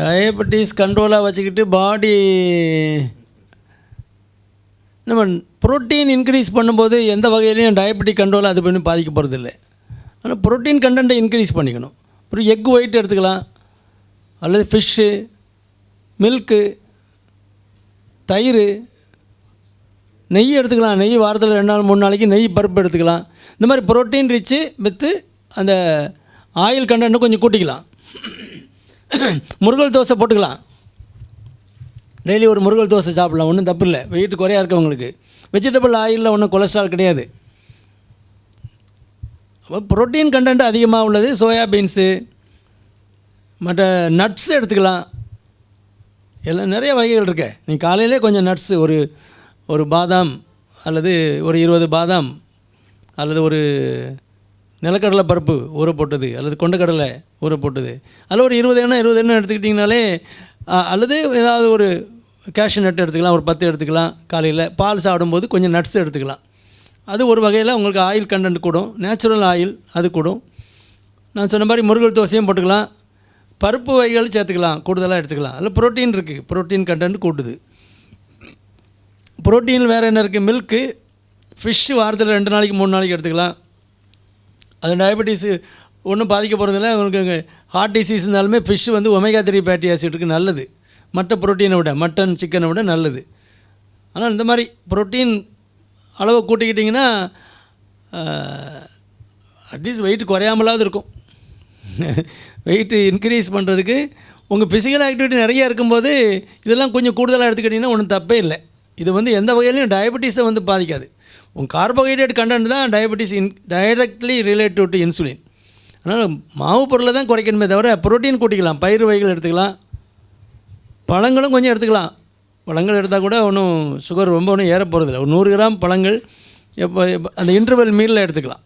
Diabetes கண்ட்ரோலாக வச்சுக்கிட்டு பாடி நம்ம புரோட்டீன் இன்க்ரீஸ் பண்ணும்போது எந்த வகையிலையும் டயபெட்டிக் கண்ட்ரோல் அது பண்ணி பாதிக்க போகிறது இல்லை ஆனால் புரோட்டீன் கண்டென்ட்டை இன்க்ரீஸ் பண்ணிக்கணும். அப்புறம் எக் ஒயிட் எடுத்துக்கலாம். அல்லது ஃபிஷ்ஷு மில்க்கு தயிர் நெய் எடுத்துக்கலாம். நெய் வாரத்தில் ரெண்டு நாள் மூணு நாளைக்கு நெய் பருப்பு எடுத்துக்கலாம். இந்த மாதிரி புரோட்டீன் ரிச்சு வித்து அந்த ஆயில் கண்டென்ட்டும் கொஞ்சம் கூட்டிக்கலாம். முருகல் தோசை போட்டுக்கலாம். டெய்லி ஒரு முருகல் தோசை சாப்பிடலாம். ஒன்றும் தப்பு இல்லை. வெயிட் குறையாக இருக்கவங்களுக்கு வெஜிடபிள் ஆயிலில் ஒன்றும் கொலஸ்ட்ரால் கிடையாது. புரோட்டீன் கண்டென்ட் அதிகமாக உள்ளது. சோயா பீன்ஸு மற்ற நட்ஸ் எடுத்துக்கலாம். எல்லாம் நிறைய வகைகள் இருக்கு. நீ காலையிலே கொஞ்சம் நட்ஸு ஒரு ஒரு பாதாம் அல்லது ஒரு இருபது பாதாம் அல்லது ஒரு நிலக்கடலை பருப்பு ஊற போட்டது அல்லது கொண்டக்கடலை ஊற போட்டது. அதில் ஒரு இருபது எண்ணெய் இருபது எண்ணெய் எடுத்துக்கிட்டிங்கனாலே அல்லது ஏதாவது ஒரு கேஷ்யூ நட் எடுத்துக்கலாம் ஒரு பத்து எடுத்துக்கலாம் காலையில் பால் சாப்பிடும்போது கொஞ்சம் நட்ஸ் எடுத்துக்கலாம். அது ஒரு வகையில் உங்களுக்கு ஆயில் கண்டென்ட் கூடும் நேச்சுரல் ஆயில் அது கூடும். நான் சொன்ன மாதிரி முருகல் தோசையும் போட்டுக்கலாம் பருப்பு வகைகள் சேர்த்துக்கலாம் கூடுதலாக எடுத்துக்கலாம். அதில் ப்ரோட்டீன் இருக்குது புரோட்டீன் கண்டென்ட் கூட்டுது. புரோட்டீன் வேறு என்ன இருக்குது மில்க்கு ஃபிஷ்ஷு வாரத்தில் ரெண்டு நாளைக்கு மூணு நாளைக்கு எடுத்துக்கலாம். அது டயபெட்டிஸு ஒன்றும் பாதிக்க போகிறதில்ல உங்களுக்கு ஹார்ட் டிசீஸ் இருந்தாலுமே ஃபிஷ் வந்து ஒமேகா த்ரீ ஃபேட்டி ஆசிட்டுக்கு நல்லது. மற்ற புரோட்டீனை விட மட்டன் சிக்கனை விட நல்லது. ஆனால் இந்த மாதிரி புரோட்டீன் அளவை கூட்டிக்கிட்டிங்கன்னா அட்லீஸ்ட் வெயிட் குறையாமலாவது இருக்கும். வெயிட்டு இன்க்ரீஸ் பண்ணுறதுக்கு உங்கள் ஃபிசிக்கல் ஆக்டிவிட்டி நிறைய இருக்கும்போது இதெல்லாம் கொஞ்சம் கூடுதலாக எடுத்துக்கிட்டிங்கன்னா ஒன்றும் தப்பே இல்லை. இது வந்து எந்த வகையிலையும் டயபெட்டிஸை வந்து பாதிக்காது. உங்கள் கார்போஹைட்ரேட் கண்டென்ட் தான் diabetes in directly relative to insulin அதனால் மாவு பொருளை தான் குறைக்கணுமே தவிர புரோட்டீன் கூட்டிக்கலாம் பயிர் வகைகள் எடுத்துக்கலாம். பழங்களும் கொஞ்சம் எடுத்துக்கலாம். பழங்கள் எடுத்தால் கூட ஒன்றும் சுகர் ரொம்ப ஒன்றும் ஏற போகிறதில்ல ஒரு நூறு கிராம் பழங்கள் எப்போ அந்த இன்டர்வல் மீலில் எடுத்துக்கலாம்.